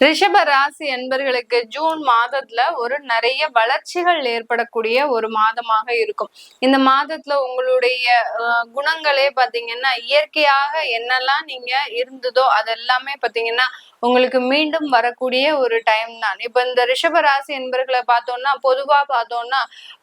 ரிஷப ராசி என்பர்களுக்கு ஜூன் மாதத்துல ஒரு நிறைய வளர்ச்சிகள் ஏற்படக்கூடிய ஒரு மாதமாக இருக்கும். இந்த மாதத்துல உங்களுடைய குணங்களே பாத்தீங்கன்னா இயற்கையாக என்னெல்லாம் நீங்க இருந்ததோ அதெல்லாமே பாத்தீங்கன்னா உங்களுக்கு மீண்டும் வரக்கூடிய ஒரு டைம் தான். இப்ப இந்த ரிஷப ராசி என்பர்களை பார்த்தோம்னா பொதுவா பார்த்தோம்னா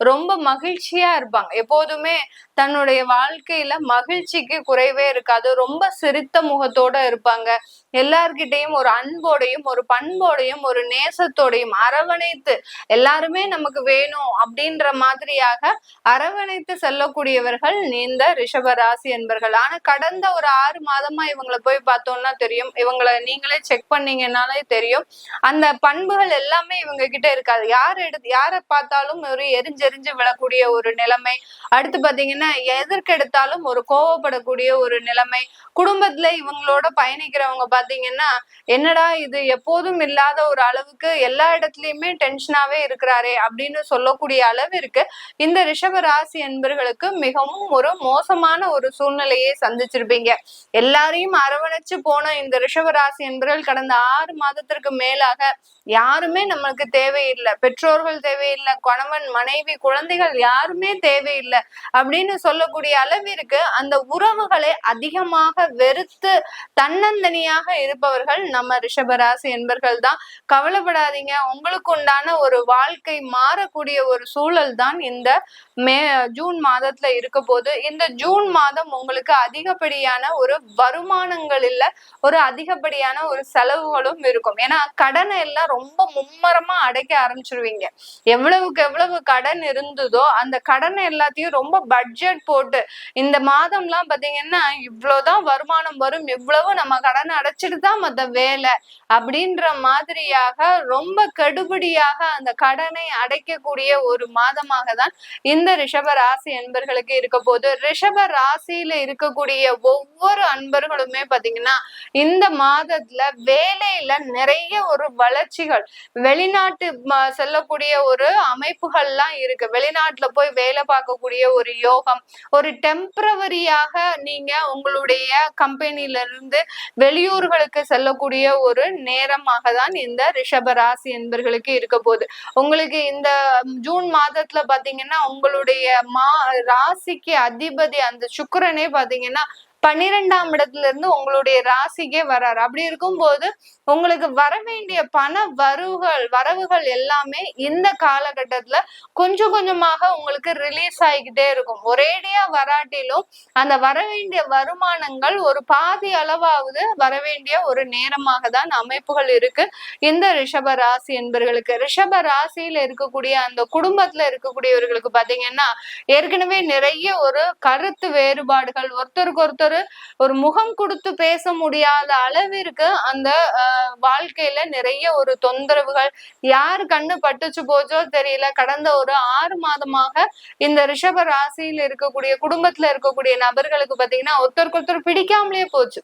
ரொம்ப மகிழ்ச்சியா இருப்பாங்க. எப்போதுமே தன்னுடைய வாழ்க்கையில மகிழ்ச்சிக்கு குறைவே இருக்காது. ரொம்ப சிரித்த முகத்தோட இருப்பாங்க. எல்லார்கிட்டையும் ஒரு அன்போடையும் ஒரு பண்போடையும் ஒரு நேசத்தோடையும் அரவணைத்து எல்லாருமே நமக்கு வேணும் அப்படின்ற மாதிரியாக அரவணைத்து செல்லக்கூடியவர்கள் இந்த ரிஷபராசி என்பர்கள். ஆனா கடந்த ஒரு ஆறு மாதமா இவங்களை போய் பார்த்தோம்னா தெரியும். இவங்களை நீங்களே செக் பண்ணீங்கன்னாலே தெரியும். அந்த பண்புகள் எல்லாமே இவங்க கிட்ட இருக்காது. யார் எடுத்து யாரை பார்த்தாலும் ஒரு எரிஞ்செரிஞ்சு விழக்கூடிய ஒரு நிலைமை. அடுத்து பாத்தீங்கன்னா எதற்கெடுத்தாலும் ஒரு கோவப்படக்கூடிய ஒரு நிலைமை. குடும்பத்துல இவங்களோட பயணிக்கிறவங்க பாத்தீங்கன்னா என்னடா இது? எப்போ எப்போதும் இல்லாத ஒரு அளவுக்கு எல்லா இடத்துலயுமே டென்ஷனாவே இருக்கிறாரே அப்படின்னு சொல்லக்கூடிய அளவிற்கு இந்த ரிஷப ராசி என்பர்களுக்கு மிகவும் ஒரு மோசமான ஒரு சூழ்நிலையை சந்திச்சிருப்பீங்க. எல்லாரையும் அரவணைச்சு போன இந்த ரிஷப ராசி என்பர்கள் கடந்த ஆறு மாதத்திற்கு மேலாக யாருமே நம்மளுக்கு தேவையில்லை. பெற்றோர்கள் தேவையில்லை கணவன் மனைவி குழந்தைகள் யாருமே தேவையில்லை அப்படின்னு சொல்லக்கூடிய அளவிற்கு அந்த உறவுகளை அதிகமாக வெறுத்து தன்னந்தனியாக இருப்பவர்கள் நம்ம ரிஷபராசி என்பர்கள் தான் கவலைப்படாதீங்க. உங்களுக்கு உண்டான ஒரு வாழ்க்கை மாறக்கூடிய ஒரு சூழல் தான் இந்த மே ஜூன் மாதத்துல இருக்க போது இந்த ஜூன் மாதம் உங்களுக்கு அதிகப்படியான ஒரு வருமானங்கள் இல்ல ஒரு அதிகப்படியான ஒரு செலவுகளும் இருக்கும். ஏன்னா கடனை எல்லாம் ரொம்ப மும்மரமா அடைக்க ஆரம்பிச்சிருவீங்க. எவ்வளவுக்கு எவ்வளவு கடன் இருந்ததோ அந்த கடனை எல்லாத்தையும் ரொம்ப பட்ஜெட் போட்டு இந்த மாதம்லாம் பாத்தீங்கன்னா இவ்வளவுதான் வருமானம் வரும். எவ்வளவு நம்ம கடனை அடைச்சிட்டு தான் மத்த வேலை அப்படின்ற மாதிரியாக ரொம்ப கடுபடியாக அந்த கடனை அடைக்கக்கூடிய ஒரு மாதமாக தான் இந்த ரிஷப ராசி அன்பர்களுக்கு இருக்க போது ரிஷப ராசியில இருக்கக்கூடிய ஒவ்வொரு அன்பர்களுமே பாத்தீங்கன்னா இந்த மாதத்துல வேலையில நிறைய ஒரு வளர்ச்சிகள் வெளிநாட்டு செல்லக்கூடிய ஒரு அமைப்புகள்லாம் இருக்கு. வெளிநாட்டுல போய் வேலை பார்க்கக்கூடிய ஒரு யோகம் ஒரு டெம்பரவரியாக நீங்க உங்களுடைய கம்பெனில இருந்து வெளியூர்களுக்கு செல்லக்கூடிய ஒரு நேரம் நேரமாக தான் இந்த ரிஷப ராசி என்பர்களுக்கு இருக்க போகுது. உங்களுக்கு இந்த ஜூன் மாதத்துல பாத்தீங்கன்னா உங்களுடைய மா ராசிக்கு அதிபதி அந்த சுக்கரனே பாத்தீங்கன்னா பன்னிரெண்டாம் இடத்துல இருந்து உங்களுடைய ராசிக்கே வராரு அப்படி இருக்கும்போது உங்களுக்கு வர வேண்டிய பண வரவுகள் வரவுகள் எல்லாமே இந்த காலகட்டத்துல கொஞ்சம் கொஞ்சமாக உங்களுக்கு ரிலீஸ் ஆகிக்கிட்டே இருக்கும். ஒரேடியா வராட்டிலும் அந்த வர வேண்டிய வருமானங்கள் ஒரு பாதி அளவாவது வர வேண்டிய ஒரு நேரமாக தான் அமைப்புகள் இருக்கு. இந்த ரிஷப ராசி என்பவர்களுக்கு ரிஷப ராசியில இருக்கக்கூடிய அந்த குடும்பத்துல இருக்கக்கூடியவர்களுக்கு பாத்தீங்கன்னா ஏற்கனவே நிறைய ஒரு கருத்து வேறுபாடுகள் ஒருத்தருக்கு ஒருத்தர் ஒரு முகம் கொடுத்து பேச முடியாத அளவிற்கு அந்த வாழ்க்கையில நிறைய ஒரு தொந்தரவுகள் யார் கண்ணு பட்டுச்சு போச்சோ தெரியல. கடந்த ஒரு ஆறு மாதமாக இந்த ரிஷப ராசியில இருக்கக்கூடிய குடும்பத்துல இருக்கக்கூடிய நபர்களுக்கு பாத்தீங்கன்னா ஒருத்தருக்கு ஒருத்தர் பிடிக்காமலே போச்சு.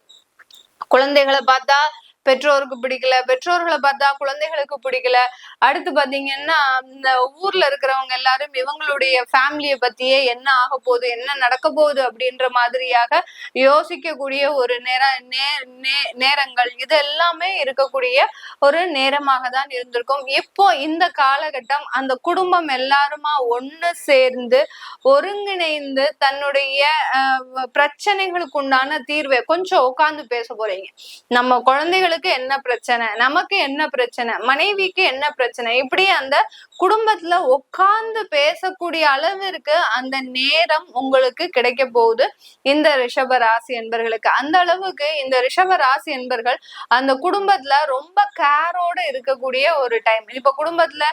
குழந்தைகளை பார்த்தா பெற்றோருக்கு பிடிக்கல பெற்றோர்களை பார்த்தா குழந்தைகளுக்கு பிடிக்கல. அடுத்து பாத்தீங்கன்னா இந்த ஊர்ல இருக்கிறவங்க எல்லாரும் இவங்களுடைய ஃபேமிலியை பத்தியே என்ன ஆக போகுது என்ன நடக்க போகுது அப்படின்ற மாதிரியாக யோசிக்கக்கூடிய ஒரு நேர நேரங்கள் இது எல்லாமே இருக்கக்கூடிய ஒரு நேரமாக தான் இருந்திருக்கும். இப்போ இந்த காலகட்டம் அந்த குடும்பம் எல்லாருமா ஒண்ணு சேர்ந்து ஒருங்கிணைந்து தன்னுடைய அஹ், பிரச்சனைகளுக்கு உண்டான தீர்வை கொஞ்சம் உட்கார்ந்து பேச போறீங்க. நம்ம குழந்தைகள் அவங்களுக்கு என்ன பிரச்சனை? நமக்கு என்ன பிரச்சனை? மனைவிக்கு என்ன பிரச்சனை? இப்படி அந்த குடும்பத்துல உட்கார்ந்து பேசக்கூடிய அளவிற்கு அந்த நேரம் உங்களுக்கு கிடைக்க போகுது. இந்த ரிஷப ராசி என்பர்களுக்கு. அந்த அளவுக்கு இந்த ரிஷப ராசி என்பர்கள் அந்த குடும்பத்துல ரொம்ப கேரோட இருக்கக்கூடிய ஒரு டைம் இப்ப குடும்பத்துல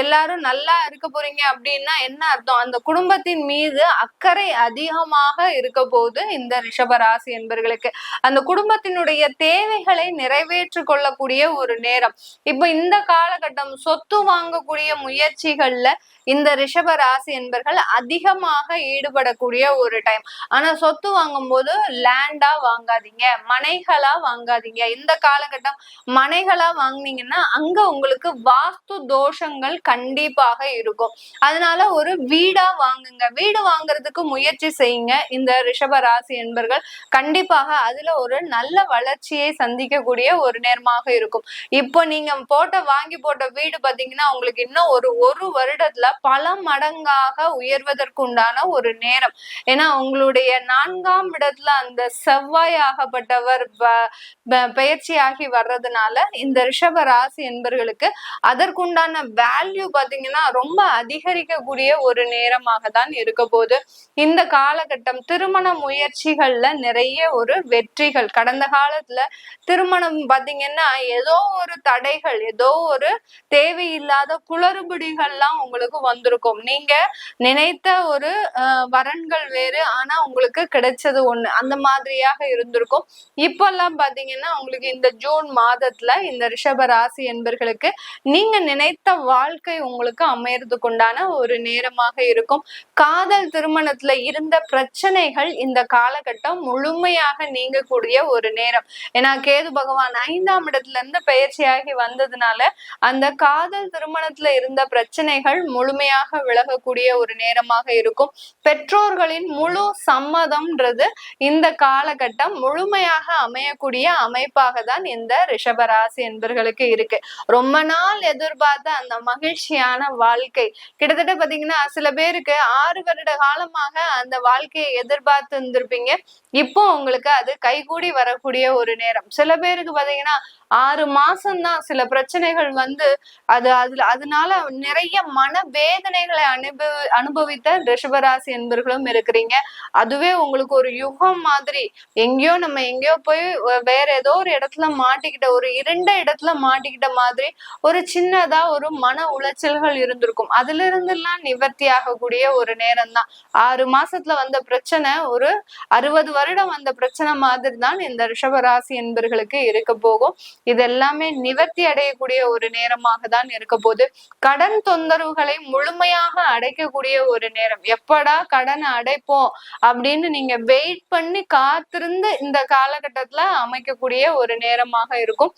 எல்லாரும் நல்லா இருக்க போறீங்க அப்படின்னா என்ன அர்த்தம்? அந்த குடும்பத்தின் மீது அக்கறை அதிகமாக இருக்க போகுது இந்த ரிஷப ராசி என்பர்களுக்கு. அந்த குடும்பத்தினுடைய தேவைகளை நிறைவேற்றிக் கொள்ளக்கூடிய ஒரு நேரம். இப்ப இந்த காலகட்டம் சொத்து வாங்கக்கூடிய முயற்சிகள்ல இந்த ரிஷப ராசி என்பர்கள் அதிகமாக ஈடுபடக்கூடிய ஒரு டைம் ஆனா சொத்து வாங்கும்போது லேண்டா வாங்காதீங்க மனைகளா வாங்காதீங்க. இந்த காலகட்டம் மனைகளா வாங்குனீங்கன்னா அங்க உங்களுக்கு வாஸ்து தோஷங்கள் கண்டிப்பாக இருக்கும். அதனால ஒரு வீடா வாங்குங்க. வீடு வாங்குறதுக்கு முயற்சி செய்யுங்க. இந்த ரிஷப ராசி என்பர்கள் கண்டிப்பாக அதுல ஒரு நல்ல வளர்ச்சியை சந்திக்கக்கூடிய ஒரு நேரமாக இருக்கும். இப்போ நீங்க போட்ட வாங்கி போட்ட வீடு பாத்தீங்கன்னா உங்களுக்கு இன்னும் ஒரு ஒரு வருடத்துல பல மடங்காக உயர்வதற்கு உண்டான ஒரு நேரம். ஏன்னா உங்களுடைய நான்காம் இடத்துல அந்த செவ்வாய் ஆகப்பட்டவர் பயிற்சியாகி வர்றதுனால இந்த ரிஷப ராசி என்பர்களுக்கு அதற்குண்டான வேல்யூ பாத்தீங்கன்னா ரொம்ப அதிகரிக்கக்கூடிய ஒரு நேரமாக தான் இருக்க போது இந்த காலகட்டம் திருமண முயற்சிகள்ல நிறைய ஒரு வெற்றிகள். கடந்த காலத்துல திருமணம் பாத்தீங்கன்னா ஏதோ ஒரு தடைகள் ஏதோ ஒரு தேவையில்லாத குளறுபடிகள்லாம் உங்களுக்கு வந்திருக்கும். நீங்க நினைத்த ஒரு வரன்கள் வேறு ஆனா உங்களுக்கு கிடைச்சது ஒண்ணு. அந்த மாதிரியாக இருந்திருக்கும். இப்பெல்லாம் பாத்தீங்கன்னா உங்களுக்கு இந்த ஜூன் மாதத்துல இந்த ரிஷப ராசி என்பர்களுக்கு நீங்க நினைத்த வாழ்க்கை உங்களுக்கு அமையறதுக்கு உண்டான ஒரு நேரமாக இருக்கும். காதல் திருமணத்துல இருந்த பிரச்சனைகள் இந்த காலகட்டம் முழுமையாக நீங்கக்கூடிய ஒரு நேரம். ஏன்னா கேது பகவான் ஐந்தாம் இடத்துல இருந்து பயிற்சியாகி வந்ததுனால அந்த காதல் திருமணத்துல இருந்த பிரச்சனைகள் முழுமையாக விலகக்கூடிய ஒரு நேரமாக இருக்கும். பெற்றோர்களின் முழு சம்மதம்ன்றது இந்த காலகட்டம் முழுமையாக அமையக்கூடிய அமைப்பாக தான் இந்த ரிஷபராசி என்பர்களுக்கு இருக்கு. ரொம்ப நாள் எதிர்பார்த்த அந்த மகிழ்ச்சியான வாழ்க்கை. கிட்டத்தட்ட பாத்தீங்கன்னா சில பேருக்கு ஆறு வருட காலமாக அந்த வாழ்க்கையை எதிர்பார்த்து இருந்திருப்பீங்க இப்போ உங்களுக்கு அது கைகூடி வரக்கூடிய ஒரு நேரம். சில பேருக்கு பாத்தீங்கன்னா ஆறு மாசம்தான் சில பிரச்சனைகள் வந்து அது அதுல அதனால நிறைய மன வேதனைகளை அனுபவி அனுபவித்த ரிஷபராசி என்பர்களும் இருக்கிறீங்க. அதுவே உங்களுக்கு ஒரு யுகம் மாதிரி எங்கேயோ நம்ம எங்கேயோ போய் வேற ஏதோ ஒரு இடத்துல மாட்டிக்கிட்ட ஒரு இரண்ட இடத்துல மாட்டிக்கிட்ட மாதிரி ஒரு சின்னதா ஒரு மன உளைச்சல்கள் இருந்திருக்கும். அதுல இருந்து எல்லாம் நிவர்த்தி ஆகக்கூடிய ஒரு நேரம் தான் ஆறு மாசத்துல வந்த பிரச்சனை ஒரு அறுபது வருடம் வந்த பிரச்சனை மாதிரி தான் இந்த ரிஷபராசி என்பர்களுக்கு இருக்க. போகும். இது எல்லாமே நிவர்த்தி அடையக்கூடிய ஒரு நேரமாக தான் இருக்க போது கடன் தொந்தரவுகளை முழுமையாக அடைக்கக்கூடிய ஒரு நேரம். எப்படா கடனை அடைப்போம் அப்படின்னு நீங்க வெயிட் பண்ணி காத்திருந்து இந்த காலகட்டத்துல அமைக்கக்கூடிய ஒரு நேரமாக இருக்கும்.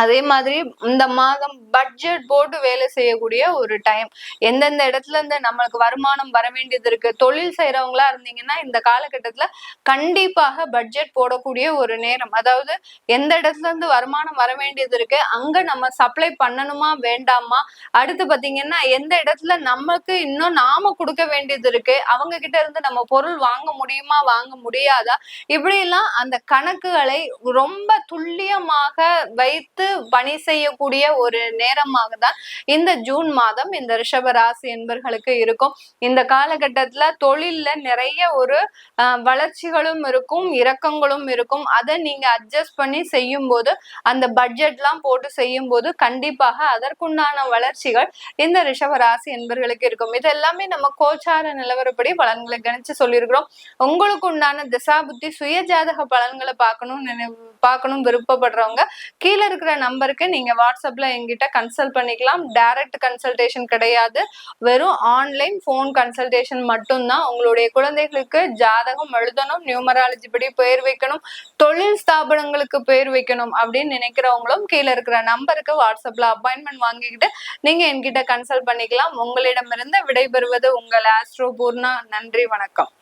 அதே மாதிரி இந்த மாதம் பட்ஜெட் போட்டு வேலை செய்யக்கூடிய ஒரு டைம் எந்தெந்த இடத்துல இருந்து நம்மளுக்கு வருமானம் வர வேண்டியது இருக்கு? தொழில் செய்யறவங்களா இருந்தீங்கன்னா இந்த காலகட்டத்துல கண்டிப்பாக பட்ஜெட் போடக்கூடிய ஒரு நேரம். அதாவது எந்த இடத்துல இருந்து வருமானம் வர வேண்டியது இருக்கு? அங்க நம்ம சப்ளை பண்ணணுமா வேண்டாமா? அடுத்து பாத்தீங்கன்னா எந்த இடத்துல நமக்கு இன்னும் நாம கொடுக்க வேண்டியது இருக்கு? அவங்க கிட்ட இருந்து நம்ம பொருள் வாங்க முடியுமா வாங்க முடியாதா? இப்படி எல்லாம் அந்த கணக்குகளை ரொம்ப துல்லியமாக வைத்து பணி செய்யக்கூடிய ஒரு நேரமாக தான் இந்த ஜூன் மாதம் இந்த ரிஷப ராசி என்பர்களுக்கு இருக்கும். இந்த காலகட்டத்துல தொழில்ல நிறைய ஒரு வளர்ச்சிகளும் இருக்கும் இறக்கங்களும் இருக்கும். அதை நீங்க அட்ஜஸ்ட் பண்ணி செய்யும் போது அந்த பட்ஜெட்லாம் போட்டு செய்யும் போது கண்டிப்பாக அதற்குண்டான வளர்ச்சிகள் இந்த ரிஷப ராசி என்பர்களுக்கு இருக்கும். இது எல்லாமே நம்ம கோச்சார நிலவரப்படி பலன்களை கணிச்சு சொல்லியிருக்கிறோம். உங்களுக்கு உண்டான திசா புத்தி சுய ஜாதக பலன்களை பார்க்கணும் நினைவு பார்க்கணும் விருப்பப்படுறவங்க கீழே இருக்கிற நம்பருக்கு நீங்க வாட்ஸ்அப்ல எங்கிட்ட கன்சல்ட் பண்ணிக்கலாம். டைரக்ட் கன்சல்டேஷன் கிடையாது. வெறும் ஆன்லைன் ஃபோன் கன்சல்டேஷன் மட்டும்தான். உங்களுடைய குழந்தைகளுக்கு ஜாதகம் எழுதணும் நியூமராலஜி படி பெயர் வைக்கணும் தொழில் ஸ்தாபனங்களுக்கு பெயர் வைக்கணும் அப்படின்னு நினைக்கிறவங்களும் கீழே இருக்கிற நம்பருக்கு வாட்ஸ்அப்ல அப்பாயின்மெண்ட் வாங்கிக்கிட்டு நீங்க என்கிட்ட கன்சல்ட் பண்ணிக்கலாம். உங்களிடமிருந்து விடைபெறுவது உங்கள் ஆஸ்ட்ரோ பூர்ணா நன்றி வணக்கம்.